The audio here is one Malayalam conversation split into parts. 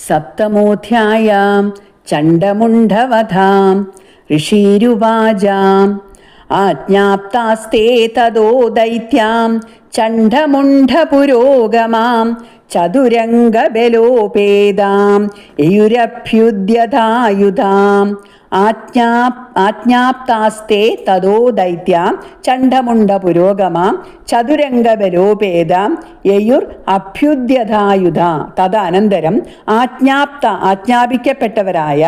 സപ്തമോധ്യായാം ചണ്ഡമുണ്ഡവധാം ഋഷീരുവാചാം ആജ്ഞാപ്താസ്തേ തതോ ദൈത്യാം ചണ്ഡമുണ്ഡപുരോഗമാം ചതുരംഗബലോപേതാം യയുരഭ്യുദ്യതായുധാം ആജ്ഞാ ആജ്ഞാപ്താസ്തേ തതോ ദൈത്യ ചണ്ഡമുണ്ട പുരോഗമ ചതുരംഗബലോപേത യയുർ അഭ്യുദ്യതായുധ തദനന്തരം ആജ്ഞാപ്ത ആജ്ഞാപിക്കപ്പെട്ടവരായ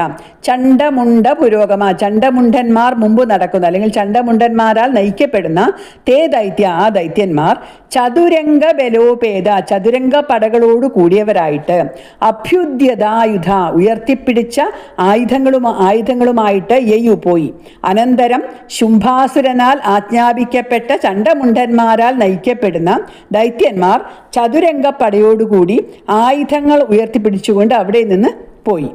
ചണ്ഡമുണ്ട പുരോഗമ ചണ്ഡമുണ്ടന്മാർ മുമ്പ് നടക്കുന്ന അല്ലെങ്കിൽ ചണ്ഡമുണ്ടന്മാരാൽ നയിക്കപ്പെടുന്ന തേ ദൈത്യ ആ ദൈത്യന്മാർ ചതുരംഗ ബലോപേത ചതുരംഗ പടകളോട് കൂടിയവരായിട്ട് അഭ്യുദ്യതായുധ ഉയർത്തിപ്പിടിച്ച ആയുധങ്ങളും ആയുധങ്ങളും ആയുധങ്ങളുമായിട്ട് യയു പോയി. അനന്തരം ശുംഭാസുരനാൽ ആജ്ഞാപിക്കപ്പെട്ട ചണ്ടമുണ്ടന്മാരാൽ നയിക്കപ്പെടുന്ന ദൈത്യന്മാർ ചതുരംഗപ്പടയോടുകൂടി ആയുധങ്ങൾ ഉയർത്തിപ്പിടിച്ചുകൊണ്ട് അവിടെ നിന്ന് പോയി.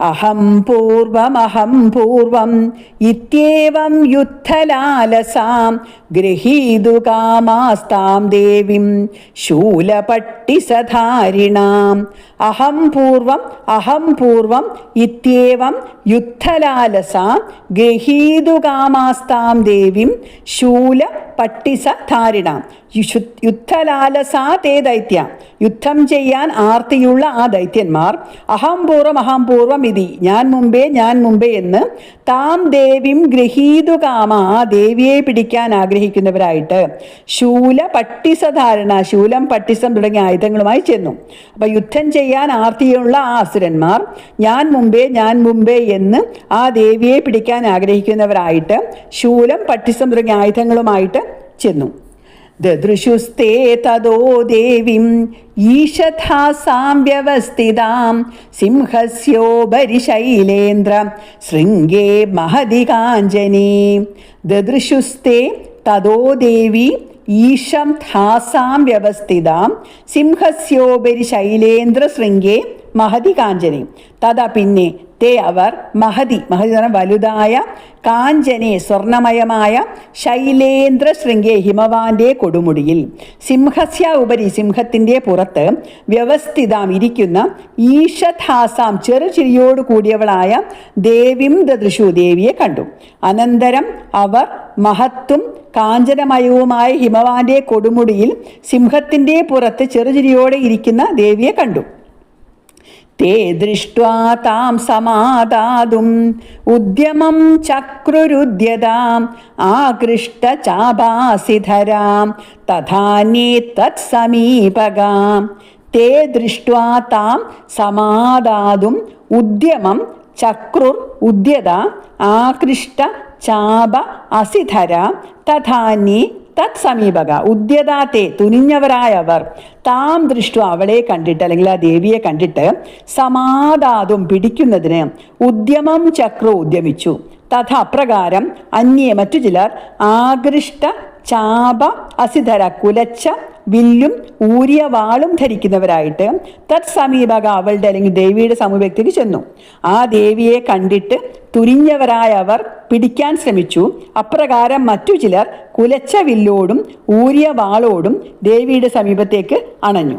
അഹം പൂർവമഹം പൂർവം ഇത്യേവം യുദ്ധലാലസാം ഗൃഹീതു കാമാസ്താം ദേവിം ശൂലപട്ടിസധാരിണാം. അഹം പൂർവം അഹം പൂർവം ഇത്യേവം യുദ്ധലാലസാം ഗൃഹീതു കാമാസ്താം ദേവിം ശൂല പട്ടിസധാരിണാം. യുദ്ധലാലസാ തേ ദൈത്യ. യുദ്ധം ചെയ്യാൻ ആർത്തിയുള്ള ആ ദൈത്യന്മാർ അഹംപൂർവം അഹംപൂർവം ഇതി. ഞാൻ മുമ്പേ ഞാൻ മുമ്പേ എന്ന് താം ദേവിം ഗ്രഹീതു കാമ. ആ ദേവിയെ പിടിക്കാൻ ആഗ്രഹിക്കുന്നവരായിട്ട് ശൂല പട്ടിസധാരണ ശൂലം പട്ടിസം തുടങ്ങിയ ആയുധങ്ങളുമായി ചെന്നു. അപ്പൊ യുദ്ധം ചെയ്യാൻ ആർത്തിയുള്ള ആ അസുരന്മാർ ഞാൻ മുമ്പേ ഞാൻ മുമ്പേ എന്ന് ആ ദേവിയെ പിടിക്കാൻ ആഗ്രഹിക്കുന്നവരായിട്ട് ശൂലം പട്ടിസം തുടങ്ങിയ ആയുധങ്ങളുമായിട്ട് ചെന്നു. ദദൃശുസ്തേ തദോ ദേവീം ഈശഥാസാം വ്യവസ്ഥിതാം സിംഹസ്യോപരി ശൈലേന്ദ്ര ശൃംഗേ മഹതി കാഞ്ചനീ ദദൃശുസ്തേ തദോ ദേവി ഈശം ധാസാം വ്യവസ്ഥിതാം സിംഹസ്യോപരി ശൈലേന്ദ്ര ശൃംഗേ മഹതി കാഞ്ചനി തഥാ പിന്നെ തേ അവർ മഹതി മഹതി എന്ന് പറഞ്ഞാൽ വലുതായ കാഞ്ചനെ സ്വർണമയമായ ശൈലേന്ദ്ര ശൃംഗേ ഹിമവാന്റെ കൊടുമുടിയിൽ. സിംഹസ്യ ഉപരി സിംഹത്തിന്റെ പുറത്ത് വ്യവസ്ഥിതാം ഇരിക്കുന്ന ഈശധാസാം ചെറുചിരിയോട് കൂടിയവളായ ദേവിം ദൃശു ദേവിയെ കണ്ടു. അനന്തരം അവർ മഹത്തും കാഞ്ചനമയവുമായ ഹിമവാന്റെ കൊടുമുടിയിൽ സിംഹത്തിന്റെ പുറത്ത് ചെറുചിരിയോടെ ഇരിക്കുന്ന ദേവിയെ കണ്ടു. ते दृष्ट्वा तां समादातुम् उद्यमं चक्रुरुद्यताम् आकृष्टचापासिधरां तथान्ये तत्समीपगां ते दृष्ट्वा तां समादातुम् उद्यमं ചക്രുർ ഉദ്യത ആകൃഷ്ട ചാപ അസിധര തഥാന്യേ തത് സമീപക ഉദ്യതാത്തെ തുനിഞ്ഞവരായവർ താം ദൃഷ്ടു അവളെ കണ്ടിട്ട് അല്ലെങ്കിൽ ആ ദേവിയെ കണ്ടിട്ട് സമാധാതും പിടിക്കുന്നതിന് ഉദ്യമം ചക്രു ഉദ്യമിച്ചു. തഥ അപ്രകാരം അന്യേ മറ്റു ചിലർ ആകൃഷ്ട ചാപ അസിധര കുലച്ച വില്ലും ഊരിയ വാളും ധരിക്കുന്നവരായിട്ട് തത് സമീപക അവളുടെ അല്ലെങ്കിൽ ദേവിയുടെ സമീപത്തേക്ക് ചെന്നു. ആ ദേവിയെ കണ്ടിട്ട് തുരിഞ്ഞവരായ അവർ പിടിക്കാൻ ശ്രമിച്ചു. അപ്രകാരം മറ്റു ചിലർ കുലച്ച വില്ലോടും ഊരിയ വാളോടും ദേവിയുടെ സമീപത്തേക്ക് അണഞ്ഞു.